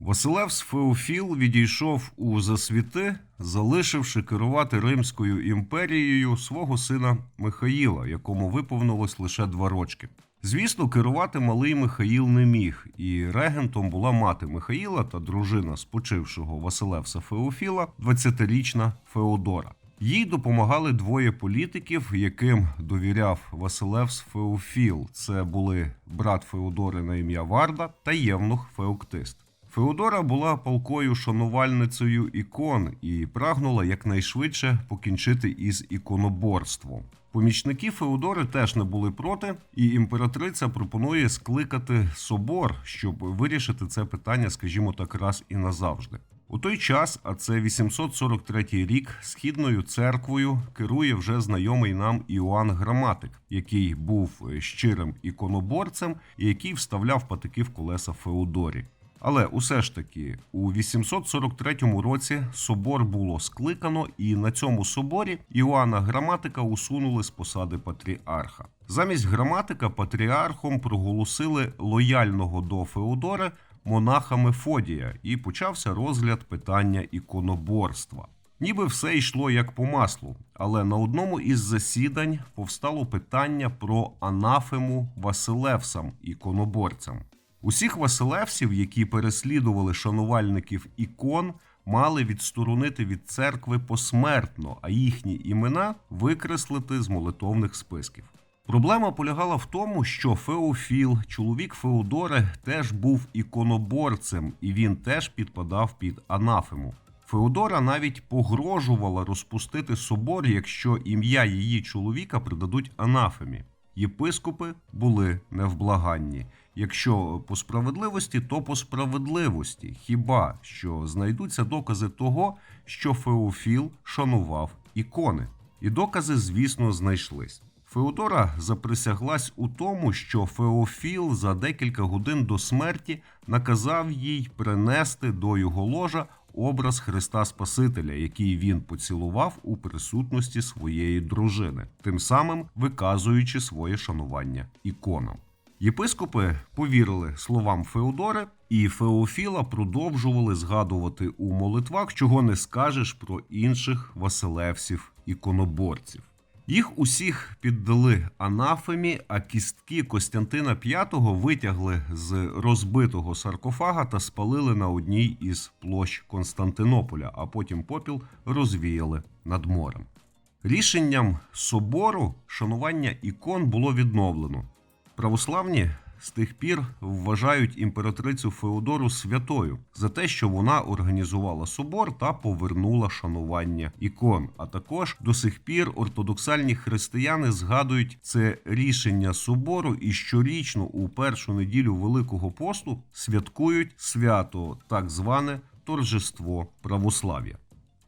Василевс Феофіл відійшов у засвіти, залишивши керувати Римською імперією свого сина Михаїла, якому виповнилось лише два рочки. Звісно, керувати малий Михаїл не міг, і регентом була мати Михаїла та дружина спочившого Василевса Феофіла, 20-річна Феодора. Їй допомагали двоє політиків, яким довіряв Василевс Феофіл. Це були брат Феодори на ім'я Варда та Євнух Феоктист. Феодора була палкою шанувальницею ікон і прагнула якнайшвидше покінчити із іконоборством. Помічники Феодори теж не були проти, і імператриця пропонує скликати собор, щоб вирішити це питання, скажімо так, раз і назавжди. У той час, а це 843 рік, східною церквою керує вже знайомий нам Іоанн Граматик, який був щирим іконоборцем і який вставляв патики в колеса Феодорі. Але усе ж таки, у 843 році собор було скликано, і на цьому соборі Іоанна Граматика усунули з посади патріарха. Замість граматика патріархом проголосили лояльного до Феодора монаха Мефодія, і почався розгляд питання іконоборства. Ніби все йшло як по маслу, але на одному із засідань повстало питання про анафему Василевсам іконоборцям. Усіх Василевсів, які переслідували шанувальників ікон, мали відсторонити від церкви посмертно, а їхні імена викреслити з молитовних списків. Проблема полягала в тому, що Феофіл, чоловік Феодори, теж був іконоборцем, і він теж підпадав під анафему. Феодора навіть погрожувала розпустити собор, якщо ім'я її чоловіка придадуть анафемі. Єпископи були невблаганні. Якщо по справедливості, то по справедливості. Хіба що знайдуться докази того, що Феофіл шанував ікони. І докази, звісно, знайшлись. Феодора заприсяглась у тому, що Феофіл за декілька годин до смерті наказав їй принести до його ложа образ Христа Спасителя, який він поцілував у присутності своєї дружини, тим самим виказуючи своє шанування іконам. Єпископи повірили словам Феодори, і Феофіла продовжували згадувати у молитвах, чого не скажеш про інших Василевсів іконоборців. Їх усіх піддали анафемі, а кістки Костянтина V витягли з розбитого саркофага та спалили на одній із площ Константинополя, а потім попіл розвіяли над морем. Рішенням собору шанування ікон було відновлено. Православні з тих пір вважають імператрицю Феодору святою за те, що вона організувала собор та повернула шанування ікон. А також до сих пір ортодоксальні християни згадують це рішення собору і щорічно у першу неділю Великого посту святкують свято, так зване торжество православ'я.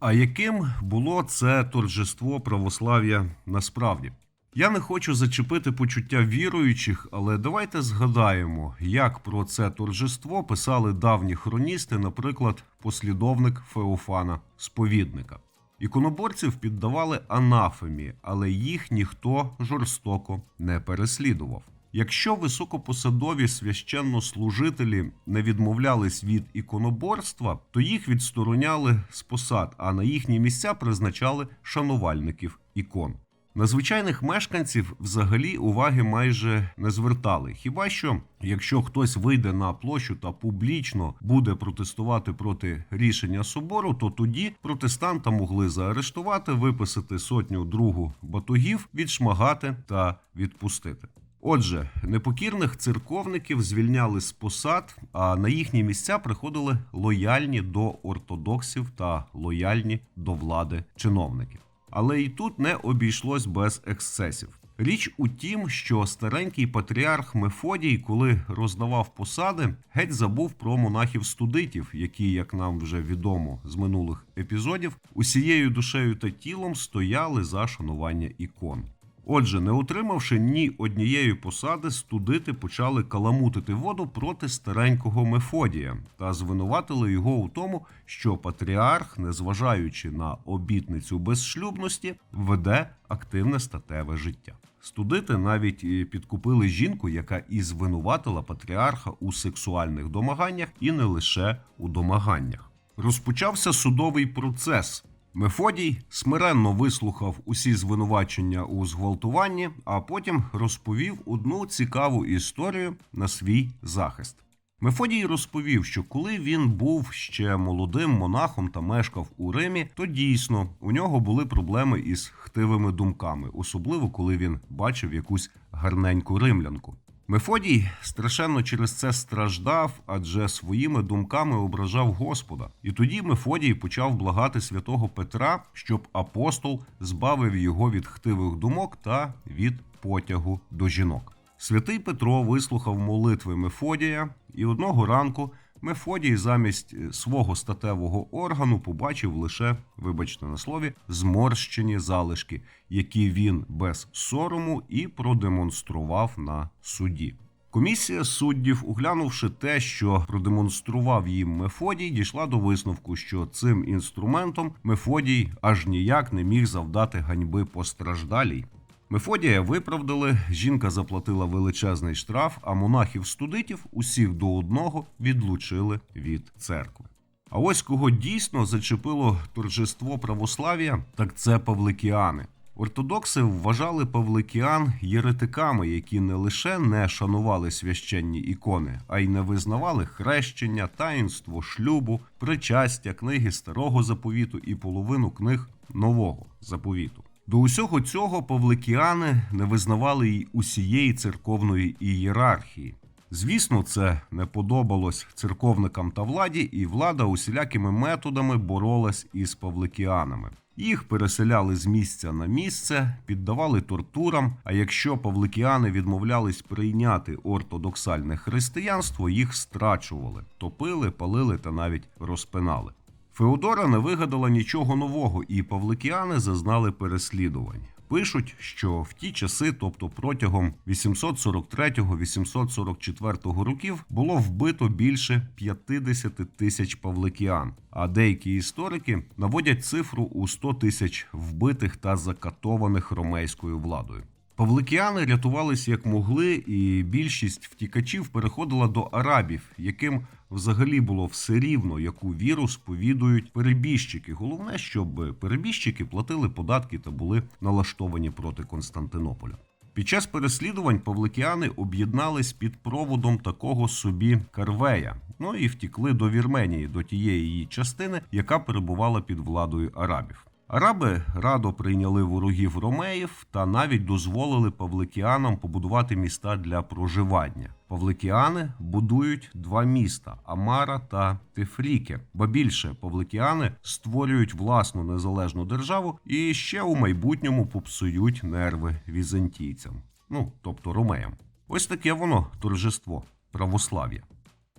А яким було це торжество православ'я насправді? Я не хочу зачепити почуття віруючих, але давайте згадаємо, як про це торжество писали давні хроністи, наприклад, послідовник Феофана Сповідника. Іконоборців піддавали анафемі, але їх ніхто жорстоко не переслідував. Якщо високопосадові священнослужителі не відмовлялись від іконоборства, то їх відстороняли з посад, а на їхні місця призначали шанувальників ікон. На звичайних мешканців взагалі уваги майже не звертали. Хіба що, якщо хтось вийде на площу та публічно буде протестувати проти рішення собору, то тоді протестанта могли заарештувати, виписати сотню другу батогів, відшмагати та відпустити. Отже, непокірних церковників звільняли з посад, а на їхні місця приходили лояльні до ортодоксів та лояльні до влади чиновників. Але і тут не обійшлось без ексцесів. Річ у тім, що старенький патріарх Мефодій, коли роздавав посади, геть забув про монахів студитів, які, як нам вже відомо з минулих епізодів, усією душею та тілом стояли за шанування ікон. Отже, не отримавши ні однієї посади, студити почали каламутити воду проти старенького Мефодія та звинуватили його у тому, що патріарх, незважаючи на обітницю безшлюбності, веде активне статеве життя. Студити навіть підкупили жінку, яка і звинуватила патріарха у сексуальних домаганнях, і не лише у домаганнях. Розпочався судовий процес. Мефодій смиренно вислухав усі звинувачення у зґвалтуванні, а потім розповів одну цікаву історію на свій захист. Мефодій розповів, що коли він був ще молодим монахом та мешкав у Римі, то дійсно у нього були проблеми із хтивими думками, особливо коли він бачив якусь гарненьку римлянку. Мефодій страшенно через це страждав, адже своїми думками ображав Господа. І тоді Мефодій почав благати святого Петра, щоб апостол збавив його від хтивих думок та від потягу до жінок. Святий Петро вислухав молитви Мефодія, і одного ранку Мефодій замість е, свого статевого органу побачив лише, вибачте на слові, зморщені залишки, які він без сорому і продемонстрував на суді. Комісія суддів, оглянувши те, що продемонстрував їм Мефодій, дійшла до висновку, що цим інструментом Мефодій аж ніяк не міг завдати ганьби постраждалій. Мефодія виправдали, жінка заплатила величезний штраф, а монахів-студитів усіх до одного відлучили від церкви. А ось кого дійсно зачепило торжество православ'я, так це павликіани. Ортодокси вважали павликіан єретиками, які не лише не шанували священні ікони, а й не визнавали хрещення, таїнство шлюбу, причастя, книги старого заповіту і половину книг нового заповіту. До усього цього павликіани не визнавали й усієї церковної ієрархії. Звісно, це не подобалось церковникам та владі, і влада усілякими методами боролась із павликіанами. Їх переселяли з місця на місце, піддавали тортурам. А якщо павликіани відмовлялись прийняти ортодоксальне християнство, їх страчували, топили, палили та навіть розпинали. Феодора не вигадала нічого нового, і павликіани зазнали переслідувань. Пишуть, що в ті часи, тобто протягом 843-844 років, було вбито більше 50 тисяч павликіан. А деякі історики наводять цифру у 100 тисяч вбитих та закатованих ромейською владою. Павликіани рятувалися як могли, і більшість втікачів переходила до арабів, яким взагалі було все рівно, яку віру сповідують перебіжчики. Головне, щоб перебіжчики платили податки та були налаштовані проти Константинополя. Під час переслідувань павликіани об'єднались під проводом такого собі Карвея, ну і втікли до Вірменії, до тієї її частини, яка перебувала під владою арабів. Араби радо прийняли ворогів ромеїв та навіть дозволили павликіанам побудувати міста для проживання. Павликіани будують два міста Амара та Тефріке. Ба більше павликіани створюють власну незалежну державу і ще у майбутньому попсують нерви візантійцям, ну тобто ромеям. Ось таке воно торжество православ'я.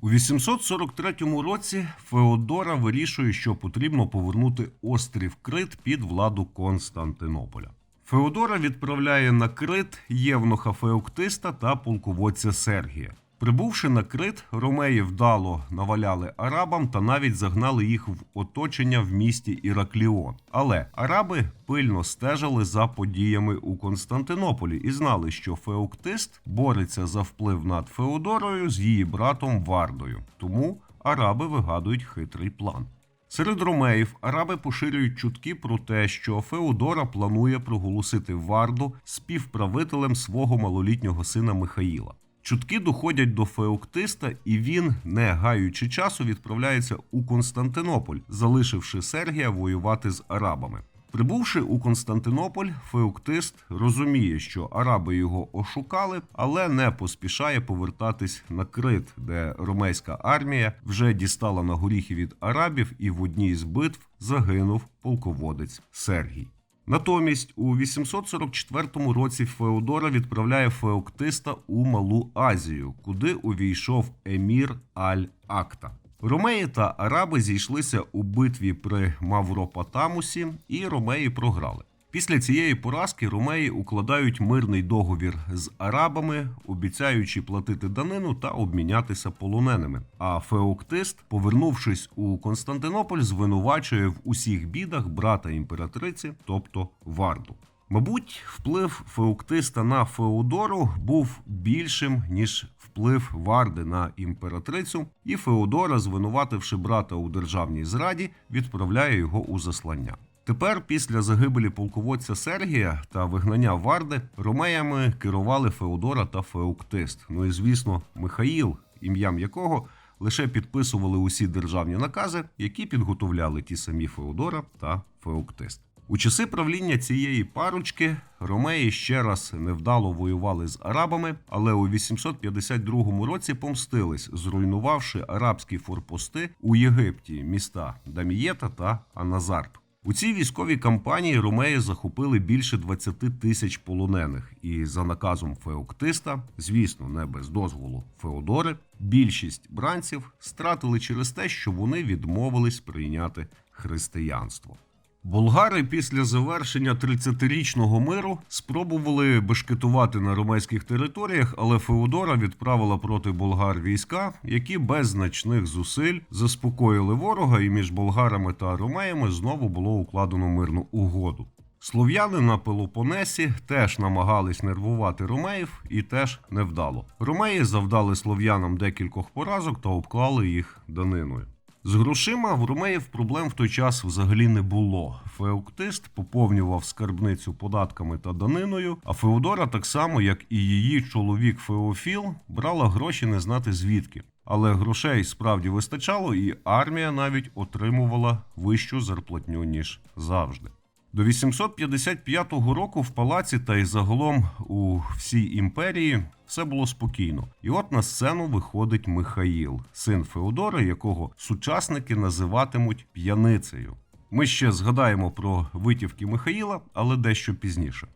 У 843 році Феодора вирішує, що потрібно повернути острів Крит під владу Константинополя. Феодора відправляє на Крит євнуха Феоктиста та полководця Сергія. Прибувши на Крит, ромеї вдало наваляли арабам та навіть загнали їх в оточення в місті Іракліон. Але араби пильно стежили за подіями у Константинополі і знали, що Феоктист бореться за вплив над Феодорою з її братом Вардою. Тому араби вигадують хитрий план. Серед ромеїв араби поширюють чутки про те, що Феодора планує проголосити Варду співправителем свого малолітнього сина Михаїла. Чутки доходять до Феоктиста, і він, не гаючи часу, відправляється у Константинополь, залишивши Сергія воювати з арабами. Прибувши у Константинополь, Феоктист розуміє, що араби його ошукали, але не поспішає повертатись на Крит, де ромейська армія вже дістала на горіхи від арабів, і в одній з битв загинув полководець Сергій. Натомість у 844 році Феодора відправляє Феоктиста у Малу Азію, куди увійшов емір Аль-Акта. Ромеї та араби зійшлися у битві при Мавропотамусі, і ромеї програли. Після цієї поразки ромеї укладають мирний договір з арабами, обіцяючи платити данину та обмінятися полоненими. А Феоктист, повернувшись у Константинополь, звинувачує в усіх бідах брата імператриці, тобто Варду. Мабуть, вплив Феоктиста на Феодору був більшим ніж вплив Варди на імператрицю, і Феодора, звинувативши брата у державній зраді, відправляє його у заслання. Тепер, після загибелі полководця Сергія та вигнання Варди, ромеями керували Феодора та Феоктист. Ну і звісно, Михаїл, ім'ям якого лише підписували усі державні накази, які підготовляли ті самі Феодора та Феоктист. У часи правління цієї парочки ромеї ще раз невдало воювали з арабами, але у 852 році помстились, зруйнувавши арабські форпости у Єгипті міста Дамієта та Аназарт. У цій військовій кампанії ромеї захопили більше 20 тисяч полонених, і за наказом Феоктиста, звісно, не без дозволу Феодори, більшість бранців стратили через те, що вони відмовились прийняти християнство. Болгари після завершення 30-річного миру спробували бешкетувати на ромейських територіях, але Феодора відправила проти болгар війська, які без значних зусиль заспокоїли ворога, і між болгарами та ромеями знову було укладено мирну угоду. Слов'яни на Пелопонесі теж намагались нервувати ромеїв і теж невдало. Ромеї завдали слов'янам декількох поразок та обклали їх даниною. З грошима в Румеїв проблем в той час взагалі не було. Феоктист поповнював скарбницю податками та даниною, а Феодора, так само як і її чоловік Феофіл, брала гроші не знати звідки. Але грошей справді вистачало, і армія навіть отримувала вищу зарплатню ніж завжди. До 855 року в палаці та й загалом у всій імперії все було спокійно. І от на сцену виходить Михаїл, син Феодора, якого сучасники називатимуть п'яницею. Ми ще згадаємо про витівки Михаїла, але дещо пізніше.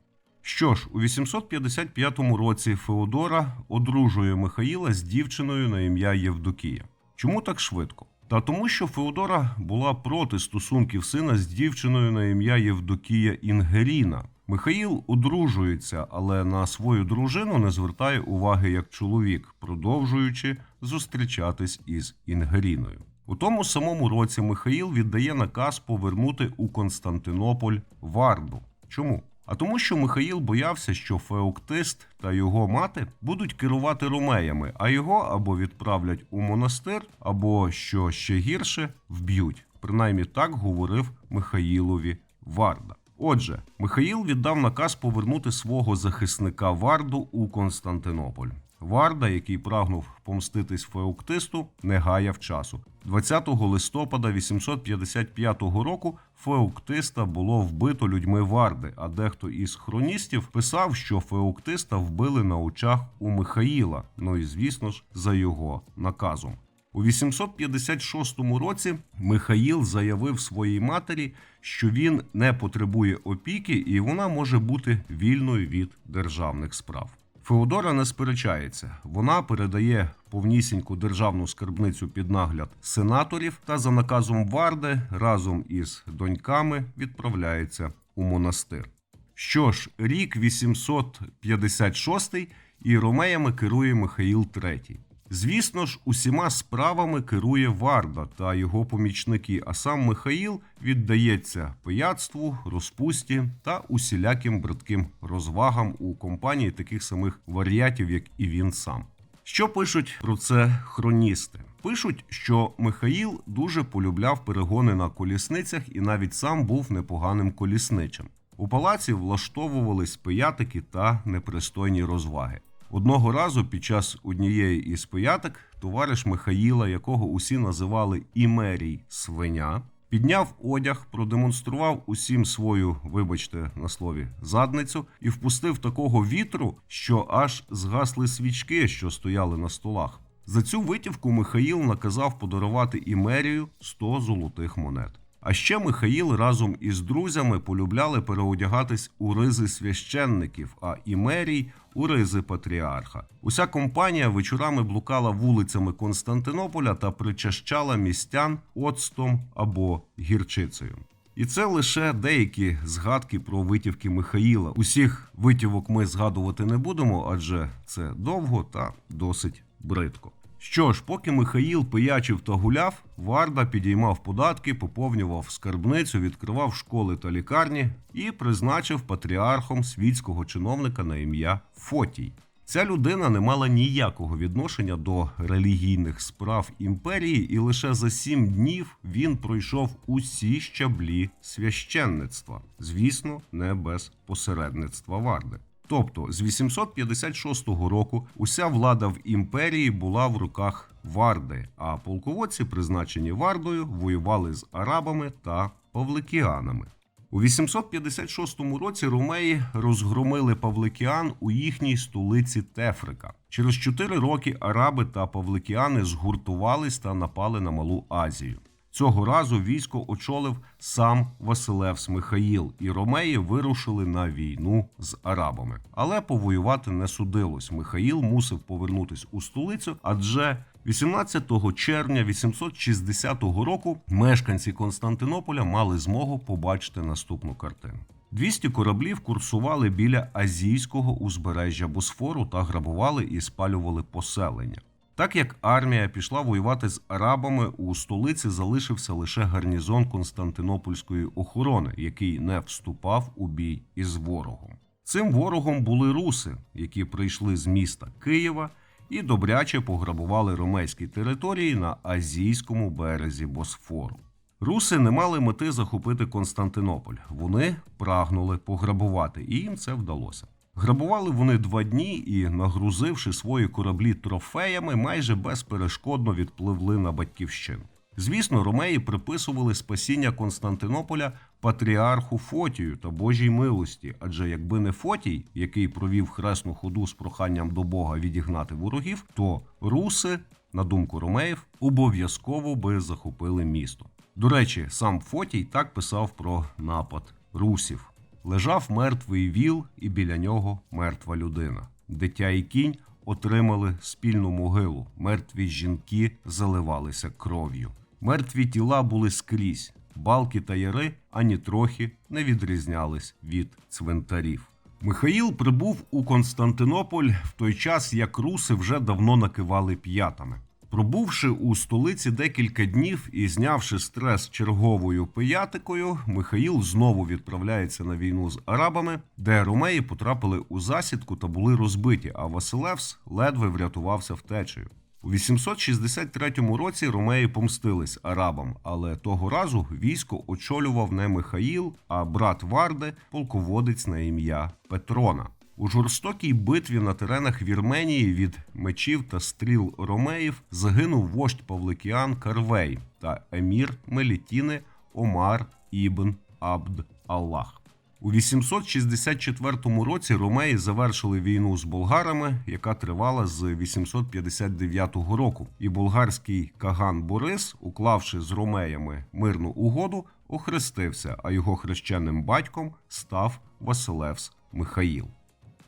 Що ж, у 855 році Феодора одружує Михаїла з дівчиною на ім'я Євдокія. Чому так швидко? Та тому, що Феодора була проти стосунків сина з дівчиною на ім'я Євдокія Інгеріна. Михаїл одружується, але на свою дружину не звертає уваги як чоловік, продовжуючи зустрічатись із Інгеріною. У тому самому році Михаїл віддає наказ повернути у Константинополь Варду. Чому? А тому, що Михаїл боявся, що Феоктист та його мати будуть керувати ромеями, а його або відправлять у монастир, або що ще гірше вб'ють. Принаймні так говорив Михаїлові Варда. Отже, Михаїл віддав наказ повернути свого захисника Варду у Константинополь. Варда, який прагнув помститись Феоктисту, не гаяв часу. 20 листопада 855 року Феоктиста було вбито людьми Варди, а дехто із хроністів писав, що Феоктиста вбили на очах у Михаїла, ну і звісно ж за його наказом. У 856 році Михаїл заявив своїй матері, що він не потребує опіки і вона може бути вільною від державних справ. Феодора не сперечається. Вона передає повнісіньку державну скарбницю під нагляд сенаторів та за наказом Варди разом із доньками відправляється у монастир. Що ж, рік 856 і ромеями керує Михаїл III. Звісно ж, усіма справами керує Варда та його помічники, а сам Михаїл віддається пияцтву, розпусті та усіляким бридким розвагам у компанії таких самих варіатів, як і він сам. Що пишуть про це хроністи? Пишуть, що Михаїл дуже полюбляв перегони на колісницях і навіть сам був непоганим колісничим. У палаці влаштовувались пиятики та непристойні розваги. Одного разу під час однієї із пияток товариш Михаїла, якого усі називали Імерій Свиня, підняв одяг, продемонстрував усім свою, вибачте на слові, задницю і впустив такого вітру, що аж згасли свічки, що стояли на столах. За цю витівку Михаїл наказав подарувати Імерію 100 золотих монет. А ще Михаїл разом із друзями полюбляли переодягатись у ризи священників, а Імерій у ризи патріарха. Уся компанія вечорами блукала вулицями Константинополя та причащала містян оцтом або гірчицею. І це лише деякі згадки про витівки Михаїла. Усіх витівок ми згадувати не будемо, адже це довго та досить бридко. Що ж, поки Михаїл пиячив та гуляв, Варда підіймав податки, поповнював скарбницю, відкривав школи та лікарні і призначив патріархом світського чиновника на ім'я Фотій. Ця людина не мала ніякого відношення до релігійних справ імперії, і лише за сім днів він пройшов усі щаблі священництва, звісно, не без посередництва Варди. Тобто з 856 року уся влада в імперії була в руках Варди, а полководці, призначені Вардою, воювали з арабами та павликіанами. У 856 році ромеї розгромили павликіан у їхній столиці Тефрика. Через чотири роки араби та павликіани згуртувались та напали на Малу Азію. Цього разу військо очолив сам Василевс Михаїл, і ромеї вирушили на війну з арабами. Але повоювати не судилось. Михаїл мусив повернутись у столицю, адже 18 червня 860 року мешканці Константинополя мали змогу побачити наступну картину. 200 кораблів курсували біля азійського узбережжя Босфору та грабували і спалювали поселення. Так як армія пішла воювати з арабами, у столиці залишився лише гарнізон Константинопольської охорони, який не вступав у бій із ворогом. Цим ворогом були руси, які прийшли з міста Києва і добряче пограбували ромейські території на азійському березі Босфору. Руси не мали мети захопити Константинополь. Вони прагнули пограбувати, і їм це вдалося. Грабували вони два дні і, нагрузивши свої кораблі трофеями, майже безперешкодно відпливли на батьківщину. Звісно, ромеї приписували спасіння Константинополя патріарху Фотію та Божій милості, адже якби не Фотій, який провів хресну ходу з проханням до Бога відігнати ворогів, то руси, на думку ромеїв, обов'язково би захопили місто. До речі, сам Фотій так писав про напад русів. Лежав мертвий віл, і біля нього мертва людина. Дитя і кінь отримали спільну могилу. Мертві жінки заливалися кров'ю. Мертві тіла були скрізь. Балки та яри ані трохи не відрізнялись від цвинтарів. Михаїл прибув у Константинополь в той час, як руси вже давно накивали п'ятами. Пробувши у столиці декілька днів і знявши стрес черговою пиятикою, Михаїл знову відправляється на війну з арабами, де ромеї потрапили у засідку та були розбиті, а Василевс ледве врятувався втечею. У 863 році ромеї помстились арабам, але того разу військо очолював не Михаїл, а брат Варди, полководець на ім'я Петрона. У жорстокій битві на теренах Вірменії від мечів та стріл ромеїв загинув вождь Павликіан Карвей та емір Мелітіни Омар Ібн Абд Аллах. У 864 році ромеї завершили війну з болгарами, яка тривала з 859 року. І болгарський каган Борис, уклавши з ромеями мирну угоду, охрестився, а його хрещеним батьком став Василевс Михаїл.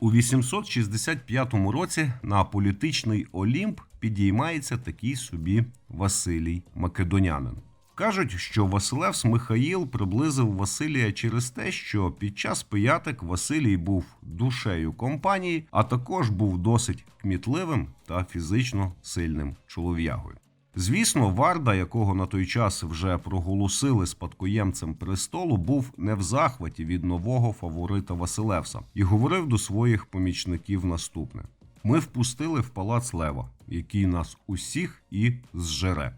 У 865 році на політичний Олімп підіймається такий собі Василій Македонянин. Кажуть, що Василевс Михаїл приблизив Василія через те, що під час пиятик Василій був душею компанії, а також був досить кмітливим та фізично сильним чолов'ягою. Звісно, Варда, якого на той час вже проголосили спадкоємцем престолу, був не в захваті від нового фаворита Василевса і говорив до своїх помічників наступне: ми впустили в палац Лева, який нас усіх і зжере.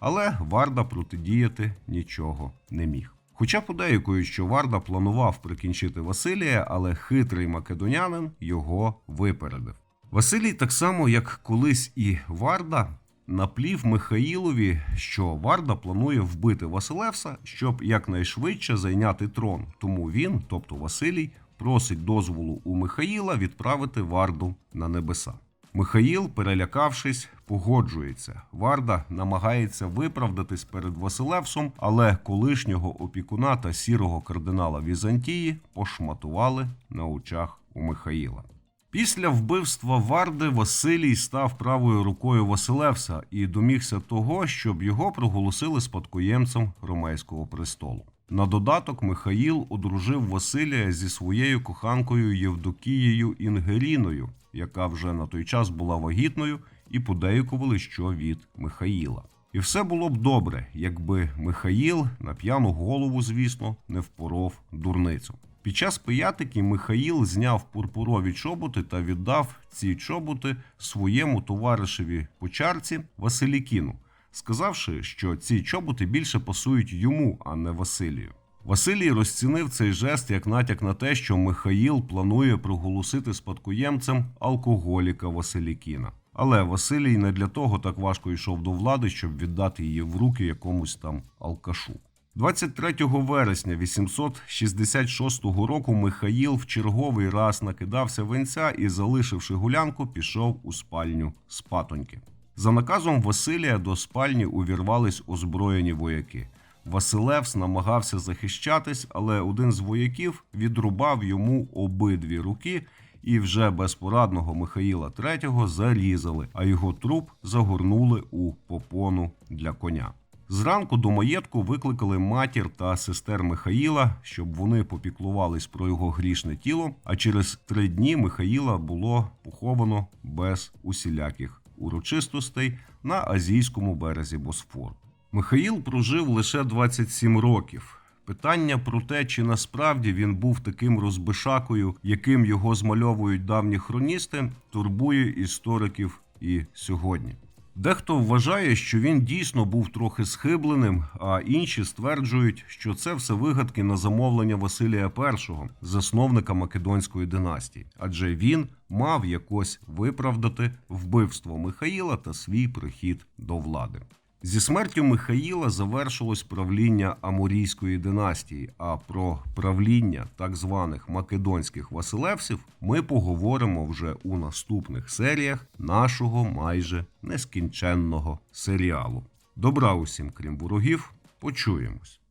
Але Варда протидіяти нічого не міг. Хоча подейкують, що Варда планував прикінчити Василія, але хитрий македонянин його випередив. Василій, так само як колись і Варда, наплів Михаїлові, що Варда планує вбити Василевса, щоб якнайшвидше зайняти трон. Тому він, тобто Василій, просить дозволу у Михаїла відправити Варду на небеса. Михаїл, перелякавшись, погоджується. Варда намагається виправдатись перед Василевсом, але колишнього опікуна та сірого кардинала Візантії пошматували на очах у Михаїла. Після вбивства Варди Василій став правою рукою Василевса і домігся того, щоб його проголосили спадкоємцем ромейського престолу. На додаток Михаїл одружив Василія зі своєю коханкою Євдокією Інгеріною, яка вже на той час була вагітною, і подейкували, що від Михаїла. І все було б добре, якби Михаїл на п'яну голову, звісно, не впоров дурницю. Під час пиятики Михаїл зняв пурпурові чоботи та віддав ці чоботи своєму товаришеві по чарці Василікіну, сказавши, що ці чоботи більше пасують йому, а не Василію. Василій розцінив цей жест як натяк на те, що Михаїл планує проголосити спадкоємцем алкоголіка Василікіна. Але Василій не для того так важко йшов до влади, щоб віддати її в руки якомусь там алкашу. 23 вересня 866 року Михаїл в черговий раз накидався венця і, залишивши гулянку, пішов у спальню спатоньки. За наказом Василія до спальні увірвались озброєні вояки. Василевс намагався захищатись, але один з вояків відрубав йому обидві руки, і вже безпорадного Михаїла III зарізали, а його труп загорнули у попону для коня. Зранку до маєтку викликали матір та сестер Михаїла, щоб вони попіклувались про його грішне тіло. А через три дні Михаїла було поховано без усіляких урочистостей на азійському березі Босфору. Михаїл прожив лише 27 років. Питання про те, чи насправді він був таким розбишакою, яким його змальовують давні хроністи, турбує істориків і сьогодні. Дехто вважає, що він дійсно був трохи схибленим, а інші стверджують, що це все вигадки на замовлення Василія І, засновника Македонської династії, адже він мав якось виправдати вбивство Михаїла та свій прихід до влади. Зі смертю Михаїла завершилось правління Амурійської династії. А про правління так званих македонських Василевсів ми поговоримо вже у наступних серіях нашого майже нескінченного серіалу. Добра усім, крім ворогів, почуємось.